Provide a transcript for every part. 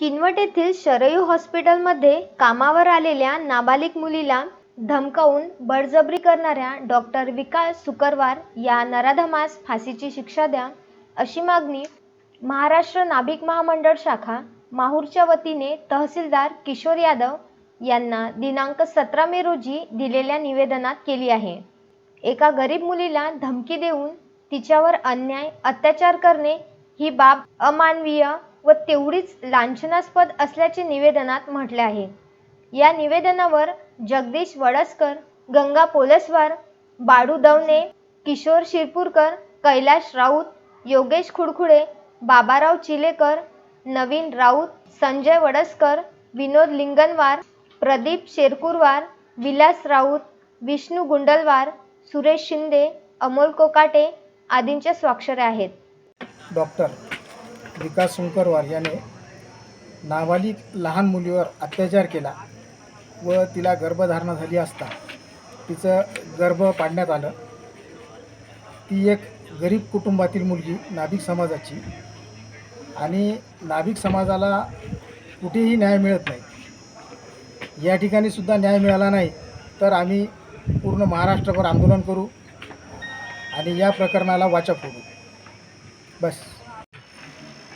किनवट येथील शरयू हॉस्पिटलमध्ये कामावर आलेल्या नाबालिग मुलीला धमकावून बळजबरी करणाऱ्या डॉक्टर विकास सुकरवार या नराधमास फाशीची शिक्षा द्या अशी मागणी महाराष्ट्र नाभिक महामंडळ शाखा माहूरच्या वतीने तहसीलदार किशोर यादव यांना दिनांक सतरा मे रोजी दिलेल्या निवेदनात केली आहे. एका गरीब मुलीला धमकी देऊन तिच्यावर अन्याय अत्याचार करणे ही बाब अमानवीय व तेवढीच लांछनास्पद असल्याचे निवेदनात म्हटले आहे. या निवेदनावर जगदीश वडसकर गंगा पोलसवार बाडू दवने किशोर शिरपूरकर कैलाश राऊत योगेश खुडखुडे बाबाराव चिलेकर नवीन राऊत संजय वडसकर विनोद लिंगनवार प्रदीप शेरकुरवार विलास राऊत विष्णू गुंडलवार सुरेश शिंदे अमोल कोकाटे आदींच्या स्वाक्षऱ्या आहेत. डॉक्टर विकास सुंकरवार याने नाबालिक लहान मुलीवर अत्याचार केला व तिला गर्भधारणा झाली असता तिचं गर्भ पाडण्यात आलं. ती एक गरीब कुटुंबातील मुलगी नाभिक समाजाची आणि नाभिक समाजाला कुठेही न्याय मिळत नाही. या ठिकाणी सुद्धा न्याय मिळाला नाही तर आम्ही पूर्ण महाराष्ट्रभर आंदोलन करू आणि या प्रकरणाला वाचा फोडू. बस.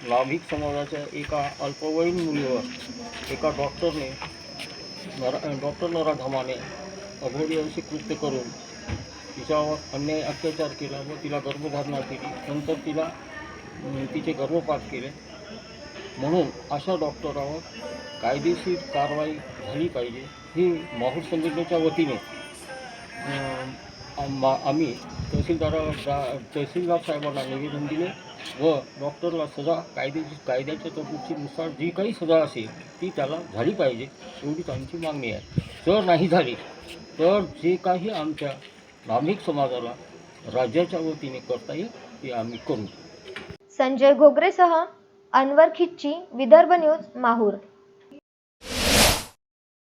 लाभिक समाजाच्या एका अल्पवयीन मुलीवर एका डॉक्टरने नरा डॉक्टर नरा धमाने अशी कृत्य करून तिच्यावर अन्याय अत्याचार केला व तिला गर्भधारणा केली. नंतर तिला तिचे गर्भपात केले. म्हणून अशा डॉक्टरावर कायदेशीर कारवाई झाली पाहिजे. ही माहूर संघटनेच्या वतीने आम्ही तहसीलदारा तहसीलदार साहेबांना निवेदन दिले. व डॉक्टरला सजा कायद्याची कायद्याच्या तरतुदीनुसार जी काही सजा असेल ती त्याला झाली पाहिजे एवढीच आमची मागणी आहे. जर नाही झाली तर जे काही आमच्या धार्मिक समाजाला राज्याच्या वतीने करता येईल ते आम्ही करू. संजय घोगरेसह अनवर खिच्ची विदर्भ न्यूज माहूर.